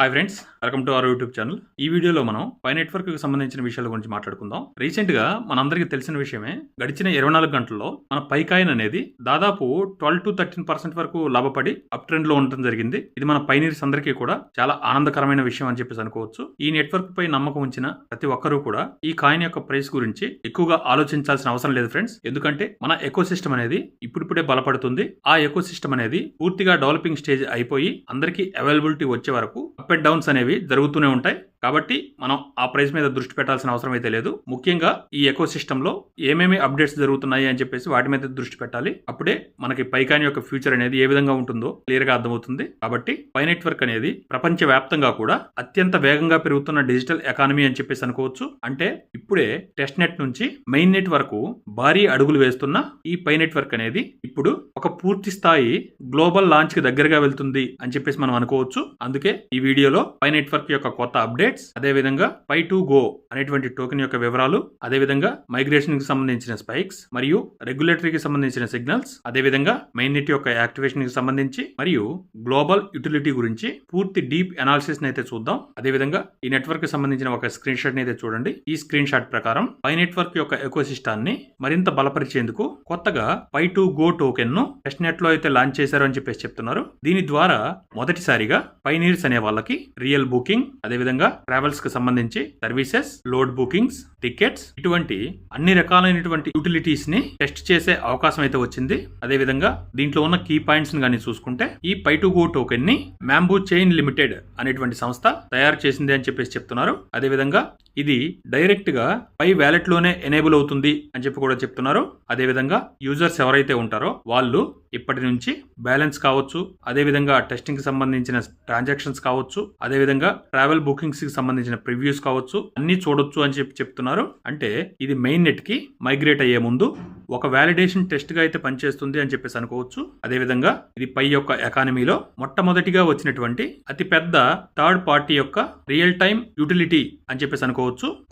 Hi friends welcome to our YouTube channel ఈ వీడియోలో మనం పై నెట్వర్క్కి సంబంధించిన విషయాల గురించి మాట్లాడుకుందాం. రీసెంట్గా మనందరికీ తెలిసిన విషయమే గడిచిన ఇరవై నాలుగు గంటల్లో మన పై కాయిన్ అనేది దాదాపు ట్వెల్వ్ టు థర్టీన్ పర్సెంట్ వరకు లాభపడి అప్ ట్రెండ్లో ఉండటం జరిగింది. ఇది మన పైనీర్స్ అందరికీ కూడా చాలా ఆనందకరమైన విషయం అని చెప్పేసి అనుకోవచ్చు. ఈ నెట్వర్క్ పై నమ్మకం ఉంచిన ప్రతి ఒక్కరూ కూడా ఈ కాయిన్ యొక్క ప్రైస్ గురించి ఎక్కువగా ఆలోచించాల్సిన అవసరం లేదు ఫ్రెండ్స్ ఎందుకంటే మన ఎకో సిస్టమ్ అనేది ఇప్పుడిప్పుడే బలపడుతుంది. ఆ ఎకో సిస్టమ్ అనేది పూర్తిగా డెవలపింగ్ స్టేజ్ అయిపోయి అందరికీ అవైలబిలిటీ వచ్చే వరకు అప్ అండ్ డౌన్స్ అనేవి జరుగుతూనే ఉంటాయి. కాబట్టి మనం ఆ ప్రైస్ మీద దృష్టి పెట్టాల్సిన అవసరం అయితే లేదు. ముఖ్యంగా ఈ ఎకో సిస్టంలో ఏమేమి అప్డేట్స్ జరుగుతున్నాయి అని చెప్పేసి వాటి మీద దృష్టి పెట్టాలి. అప్పుడే మనకి పైకాన్ యొక్క ఫ్యూచర్ అనేది ఏ విధంగా ఉంటుందో క్లియర్గా అర్థమవుతుంది. కాబట్టి పై నెట్వర్క్ అనేది ప్రపంచ వ్యాప్తంగా కూడా అత్యంత వేగంగా పెరుగుతున్న డిజిటల్ ఎకానమీ అని చెప్పేసి అనుకోవచ్చు. అంటే ఇప్పుడే టెస్ట్ నెట్ నుంచి మెయిన్ నెట్ వరకు భారీ అడుగులు వేస్తున్న ఈ పై నెట్వర్క్ అనేది ఇప్పుడు ఒక పూర్తి స్థాయి గ్లోబల్ లాంచ్కి దగ్గరగా వెళ్తుంది అని చెప్పేసి మనం అనుకోవచ్చు. అందుకే ఈ వీడియోలో పై నెట్వర్క్ యొక్క కొత్త అప్డేట్ అదే విధంగా పై టు గో అనేటువంటి టోకెన్ యొక్క వివరాలు అదే విధంగా మైగ్రేషన్కి సంబంధించిన స్పైక్స్ మరియు రెగ్యులేటరీకి సంబంధించిన సిగ్నల్స్ అదే విధంగా మెయిన్ నెట్ యొక్క యాక్టివేషన్కి సంబంధించి మరియు గ్లోబల్ యూటిలిటీ గురించి పూర్తి డీప్ అనాలిసిస్ అయితే చూద్దాం. అదే విధంగా ఈ నెట్వర్క్కి సంబంధించిన ఒక స్క్రీన్ షాట్ అయితే చూడండి. ఈ స్క్రీన్ షాట్ ప్రకారం పై నెట్వర్క్ యొక్క ఎకోసిస్టాన్ని మరింత బలపరిచేందుకు కొత్తగా పై టు గో టోకెన్ను టెస్ట్ నెట్లో అయితే లాంచ్ చేశారు అని చెప్పేసి చెప్తున్నారు. దీని ద్వారా మొదటిసారిగా పైనీర్స్ అనే వాళ్ళకి రియల్ బుకింగ్ అదే విధంగా ట్రావెల్స్కి సంబంధించి సర్వీసెస్ లోడ్ బుకింగ్స్ టికెట్స్ ఇటువంటి అన్ని రకాలైనటువంటి యూటిలిటీస్ని టెస్ట్ చేసే అవకాశం అయితే వచ్చింది. అదే విధంగా దీంట్లో ఉన్న కీ పాయింట్స్ని కానీ చూసుకుంటే ఈ పై టు గో టోకెన్ని మ్యాంబూ చైన్ లిమిటెడ్ అనేటువంటి సంస్థ తయారు చేసింది అని చెప్పేసి చెప్తున్నారు. అదే విధంగా ఇది డైరెక్ట్గా పై వ్యాలెట్లోనే ఎనేబుల్ అవుతుంది అని చెప్పి కూడా చెప్తున్నారు. అదే విధంగా యూజర్స్ ఎవరైతే ఉంటారో వాళ్ళు ఇప్పటి నుంచి బ్యాలెన్స్ కావచ్చు అదే విధంగా టెస్టింగ్కి సంబంధించిన ట్రాన్సాక్షన్స్ కావచ్చు అదే విధంగా ట్రావెల్ బుకింగ్స్కి సంబంధించిన ప్రివ్యూస్ కావచ్చు అన్ని చూడొచ్చు అని చెప్పి చెప్తున్నారు. అంటే ఇది మెయిన్ నెట్కి మైగ్రేట్ అయ్యే ముందు ఒక వ్యాలిడేషన్ టెస్ట్గా అయితే పనిచేస్తుంది అని చెప్పేసి అనుకోవచ్చు. అదే విధంగా ఇది పై యొక్క ఎకానమీలో మొట్టమొదటిగా వచ్చినటువంటి అతి పెద్ద థర్డ్ పార్టీ యొక్క రియల్ టైం యూటిలిటీ అని చెప్పేసి అనుకోవచ్చు.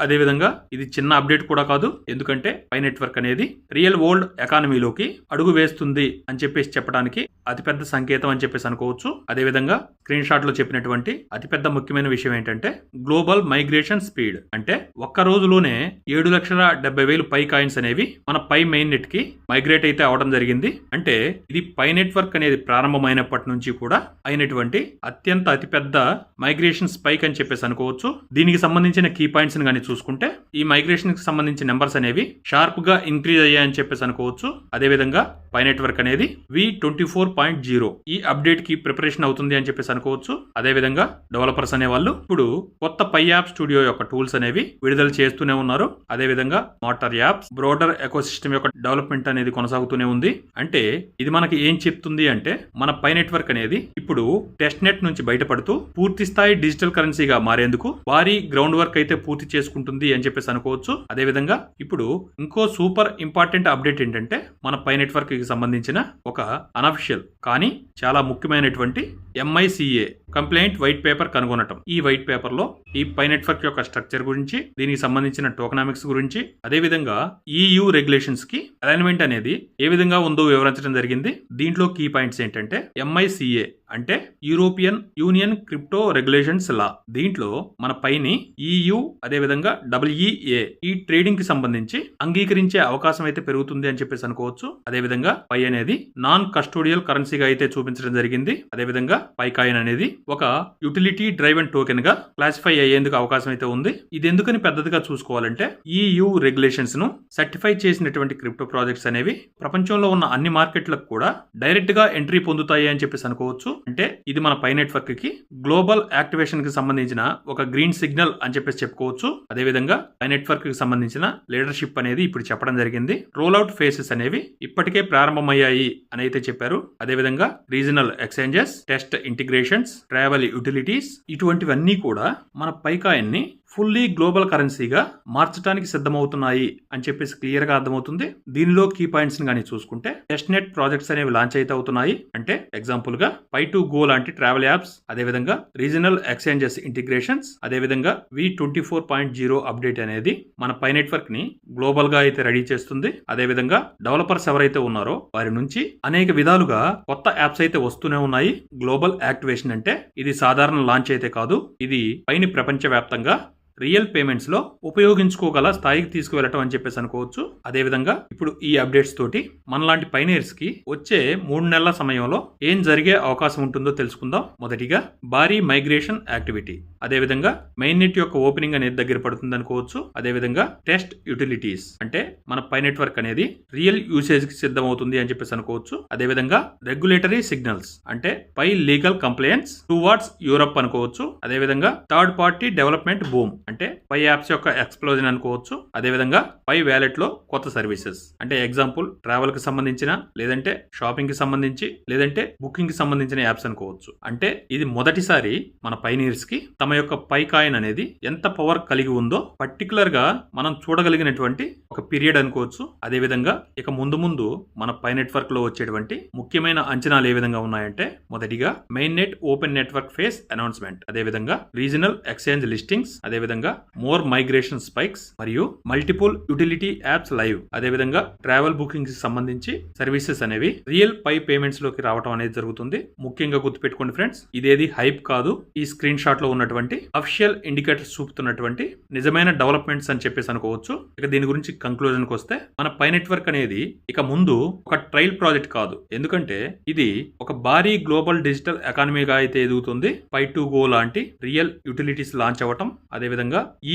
అదే విధంగా ఇది చిన్న అప్డేట్ కూడా కాదు. ఎందుకంటే పై నెట్వర్క్ అనేది రియల్ వరల్డ్ ఎకానమీలోకి అడుగు వేస్తుంది అని చెప్పేసి చెప్పడానికి అతిపెద్ద సంకేతం అని చెప్పేసి అనుకోవచ్చు. అదే విధంగా స్క్రీన్ షాట్లో చెప్పినటువంటి అతిపెద్ద ముఖ్యమైన విషయం ఏంటంటే గ్లోబల్ మైగ్రేషన్ స్పీడ్. అంటే ఒక్క రోజులోనే ఏడు లక్షల డెబ్బై వేలు పై కాయిన్స్ అనేవి మన పై మెయిన్ నెట్కి మైగ్రేట్ అయితే అవడం జరిగింది. అంటే ఇది పై నెట్వర్క్ అనేది ప్రారంభమైనప్పటి నుంచి కూడా అయినటువంటి అత్యంత అతిపెద్ద మైగ్రేషన్ స్పైక్ అని చెప్పేసి అనుకోవచ్చు. దీనికి సంబంధించిన కీ పాయింట్స్ కానీ చూసుకుంటే ఈ మైగ్రేషన్కి సంబంధించిన నెంబర్స్ అనేవి షార్ప్గా ఇంక్రీజ్ అయ్యాయని చెప్పేసి అనుకోవచ్చు. అదే విధంగా పై నెట్వర్క్ అనేది V twenty four point zero ఈ అప్డేట్కి ప్రిపరేషన్ అవుతుంది అని చెప్పేసి అనుకోవచ్చు. అదే విధంగా డెవలపర్స్ అనే వాళ్ళు ఇప్పుడు కొత్త పై యాప్ స్టూడియో యొక్క టూల్స్ అనేవి విడుదల చేస్తూనే ఉన్నారు. అదే విధంగా మోటార్ యాప్స్ బ్రోడర్ ఎకోసిస్టమ్ యొక్క డెవలప్మెంట్ అనేది కొనసాగుతూనే ఉంది. అంటే ఇది మనకి ఏం చెప్తుంది అంటే మన పై నెట్వర్క్ అనేది ఇప్పుడు టెస్ట్ నెట్ నుంచి బయటపడుతూ పూర్తి స్థాయి డిజిటల్ కరెన్సీగా మారేందుకు భారీ గ్రౌండ్ వర్క్ అయితే పూర్తి చేసుకుంటుంది అని చెప్పేసి అనుకోవచ్చు. అదే విధంగా ఇప్పుడు ఇంకో సూపర్ ఇంపార్టెంట్ అప్డేట్ ఏంటంటే మన పై నెట్వర్క్ కి సంబంధించిన ఒక అనఫిషియల్ కానీ చాలా ముఖ్యమైనటువంటి M I C A compliant white paper కనుగొనటం. ఈ వైట్ పేపర్లో ఈ పై నెట్వర్క్ యొక్క స్ట్రక్చర్ గురించి దీనికి సంబంధించిన టోకనామిక్స్ గురించి అదేవిధంగా ఈయు ఈయూ రెగ్యులేషన్స్కి అలైన్మెంట్ అనేది ఏ విధంగా ఉందో వివరించడం జరిగింది. దీంట్లో కీ పాయింట్స్ ఏంటంటే ఎంఐసిఏ అంటే European Union crypto regulations law దీంట్లో మన పైని ఈయు అదేవిధంగా డబ్ల్యూఈఏ ఈ ట్రేడింగ్కి సంబంధించి అంగీకరించే అవకాశం అయితే పెరుగుతుంది అని చెప్పేసి అనుకోవచ్చు. అదే విధంగా పై అనేది నాన్ కస్టోడియల్ కరెన్సీగా అయితే చూపించడం జరిగింది. అదే విధంగా పై కాయిన్ అనేది ఒక యూటిలిటీ డ్రైవెన్ టోకెన్గా క్లాసిఫై అయ్యేందుకు అవకాశం అయితే ఉంది. ఇది ఎందుకని పెద్దదిగా చూసుకోవాలంటే ఈయు రెగ్యులేషన్స్ను సర్టిఫై చేసినటువంటి క్రిప్టో ప్రాజెక్ట్స్ అనేవి ప్రపంచంలో ఉన్న అన్ని మార్కెట్లకు కూడా డైరెక్ట్గా ఎంట్రీ పొందుతాయి అని చెప్పేసి అనుకోవచ్చు. అంటే ఇది మన పై నెట్వర్క్కి గ్లోబల్ యాక్టివేషన్కి సంబంధించిన ఒక గ్రీన్ సిగ్నల్ అని చెప్పేసి చెప్పుకోవచ్చు. అదే విధంగా పై నెట్వర్క్కి సంబంధించిన లీడర్షిప్ అనేది ఇప్పుడు చెప్పడం జరిగింది. రోల్ అవుట్ ఫేసెస్ అనేవి ఇప్పటికే ప్రారంభమయ్యాయి అని అయితే చెప్పారు. అదే విధంగా regional exchanges test integrations travel utilities ఇటువంటివన్నీ కూడా మన పైకాయన్ని ఫుల్లీ గ్లోబల్ కరెన్సీగా మార్చడానికి సిద్ధమవుతున్నాయి అని చెప్పేసి క్లియర్గా అర్థమవుతుంది. దీనిలో కీ పాయింట్స్ని కానీ చూసుకుంటే టెస్ట్ నెట్ ప్రాజెక్ట్స్ అనేవి లాంచ్ అయితే అవుతున్నాయి. అంటే ఎగ్జాంపుల్గా పై టు గో లాంటి ట్రావెల్ యాప్స్ అదేవిధంగా రీజనల్ ఎక్స్చేంజెస్ ఇంటిగ్రేషన్స్ అదేవిధంగా V twenty four point zero update అనేది మన పై నెట్వర్క్ని గ్లోబల్గా అయితే రెడీ చేస్తుంది. అదేవిధంగా డెవలపర్స్ ఎవరైతే ఉన్నారో వారి నుంచి అనేక విధాలుగా కొత్త యాప్స్ అయితే వస్తూనే ఉన్నాయి. గ్లోబల్ యాక్టివేషన్ అంటే ఇది సాధారణ లాంచ్ అయితే కాదు. ఇది పైని ప్రపంచవ్యాప్తంగా రియల్ పేమెంట్స్లో ఉపయోగించుకోగల స్థాయికి తీసుకువెళ్ళటం అని చెప్పేసి అనుకోవచ్చు. అదేవిధంగా ఇప్పుడు ఈ అప్డేట్స్ తోటి మనలాంటి పైనేర్స్కి వచ్చే మూడు నెలల సమయంలో ఏం జరిగే అవకాశం ఉంటుందో తెలుసుకుందాం. మొదటిగా భారీ మైగ్రేషన్ యాక్టివిటీ. అదేవిధంగా మెయిన్ నెట్ యొక్క ఓపెనింగ్ అనేది దగ్గర పడుతుంది అనుకోవచ్చు. అదేవిధంగా టెస్ట్ యూటిలిటీస్. అంటే మన పై నెట్వర్క్ అనేది రియల్ యూసేజ్కి సిద్ధమవుతుంది అని చెప్పేసి అనుకోవచ్చు. అదేవిధంగా రెగ్యులేటరీ సిగ్నల్స్. అంటే Pi legal compliance towards Europe అనుకోవచ్చు. అదేవిధంగా థర్డ్ పార్టీ డెవలప్మెంట్ బూమ్. అంటే పై యాప్స్ యొక్క ఎక్స్ప్లోజన్ అనుకోవచ్చు. అదేవిధంగా పై వ్యాలెట్లో కొత్త సర్వీసెస్. అంటే ఎగ్జాంపుల్ ట్రావెల్కి సంబంధించిన లేదంటే షాపింగ్కి సంబంధించి లేదంటే బుకింగ్కి సంబంధించిన యాప్స్ అనుకోవచ్చు. అంటే ఇది మొదటిసారి మన పైనీర్స్కి తమ యొక్క పై కాయిన్ అనేది ఎంత పవర్ కలిగి ఉందో పర్టికులర్గా మనం చూడగలిగినటువంటి ఒక పీరియడ్ అనుకోవచ్చు. అదే విధంగా ఇక ముందు ముందు మన పై నెట్వర్క్లో వచ్చేటువంటి ముఖ్యమైన అంచనాలు ఏ విధంగా ఉన్నాయంటే మొదటిగా main net open network phase announcement. అదే విధంగా రీజనల్ ఎక్స్చేంజ్ లిస్టింగ్స్. అదే విధంగా మోర్ మైగ్రేషన్ స్పైక్స్ మరియు మల్టిపుల్ యూటిలిటీ యాప్స్ లైవ్. అదే విధంగా ట్రావెల్ బుకింగ్కి సంబంధించి సర్వీసెస్ అనేవి రియల్ పై పేమెంట్స్లోకి రావడం అనేది జరుగుతుంది. ముఖ్యంగా గుర్తుపెట్టుకోండి ఫ్రెండ్స్ ఇదేది హైప్ కాదు. ఈ స్క్రీన్ షాట్లో ఉన్నటువంటి అఫిషియల్ ఇండికేటర్స్ చూపుతున్నటువంటి నిజమైన డెవలప్మెంట్స్ అని చెప్పేసి అనుకోవచ్చు. ఇక దీని గురించి కంక్లూజన్కి వస్తే మన పై నెట్వర్క్ అనేది ఇక ముందు ఒక ట్రయల్ ప్రాజెక్ట్ కాదు. ఎందుకంటే ఇది ఒక భారీ గ్లోబల్ డిజిటల్ ఎకానమీగా అయితే ఎదుగుతుంది. పై టు గో లాంటి రియల్ యూటిలిటీస్ లాంచ్ అవ్వటం అదేవిధంగా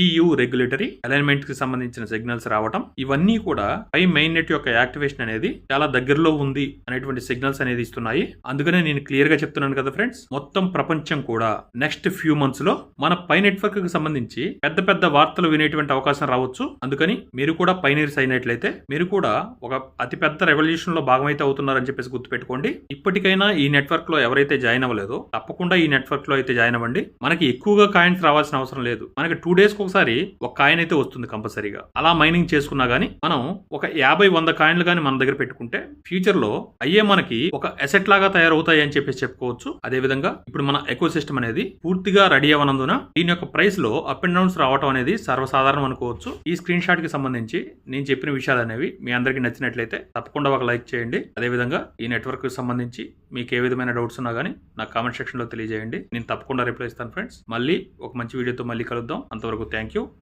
ఈయు రెగ్యులేటరీ అలైన్మెంట్కి సంబంధించిన సిగ్నల్స్ రావటం ఇవన్నీ కూడా పై మెయిన్ నెట్ యొక్క యాక్టివేషన్ అనేది చాలా దగ్గరలో ఉంది అనేటువంటి సిగ్నల్స్ అనేది ఇస్తున్నాయి. అందుకనే నేను క్లియర్గా చెప్తున్నాను కదా ఫ్రెండ్స్ మొత్తం ప్రపంచం కూడా నెక్స్ట్ ఫ్యూ మంత్స్లో మన పై నెట్వర్క్కి సంబంధించి పెద్ద పెద్ద వార్తలు వినేటువంటి అవకాశం రావచ్చు. అందుకని మీరు కూడా పైనీర్స్ అయినట్లయితే మీరు కూడా ఒక అతిపెద్ద రెవల్యూషన్లో భాగమైతే అవుతున్నారని చెప్పేసి గుర్తుపెట్టుకోండి. ఇప్పటికైనా ఈ నెట్వర్క్లో ఎవరైతే జాయిన్ అవ్వలేదో తప్పకుండా ఈ నెట్వర్క్లో అయితే జాయిన్ అవ్వండి. మనకి ఎక్కువగా కాయిన్స్ రావాల్సిన అవసరం లేదు. మనకి టూ డేస్కి ఒకసారి ఒక కాయిన్ అయితే వస్తుంది కంపల్సరీగా. అలా మైనింగ్ చేసుకున్నా గానీ మనం ఒక యాభై వంద కాయిన్లు కానీ మన దగ్గర పెట్టుకుంటే ఫ్యూచర్లో అయ్యే మనకి ఒక అసెట్ లాగా తయారవుతాయి అని చెప్పేసి చెప్పుకోవచ్చు. అదే విధంగా ఇప్పుడు మన ఎకో సిస్టమ్ అనేది పూర్తిగా రెడీ అవ్వనందున దీని యొక్క ప్రైస్లో అప్ అండ్ డౌన్స్ రావడం అనేది సర్వసాధారణం అనుకోవచ్చు. ఈ స్క్రీన్ షాట్కి సంబంధించి నేను చెప్పిన విషయాలు అనేవి మీ అందరికీ నచ్చినట్లయితే తప్పకుండా ఒక లైక్ చేయండి. అదే విధంగా ఈ నెట్వర్క్కి సంబంధించి మీకు ఏ విధమైన డౌట్స్ ఉన్నా కానీ నాకు కామెంట్ సెక్షన్లో తెలియజేయండి. నేను తప్పకుండా రిప్లై ఇస్తాను ఫ్రెండ్స్ మళ్ళీ ఒక మంచి వీడియోతో మళ్ళీ కలుద్దాం. అంతవరకు థ్యాంక్ యూ.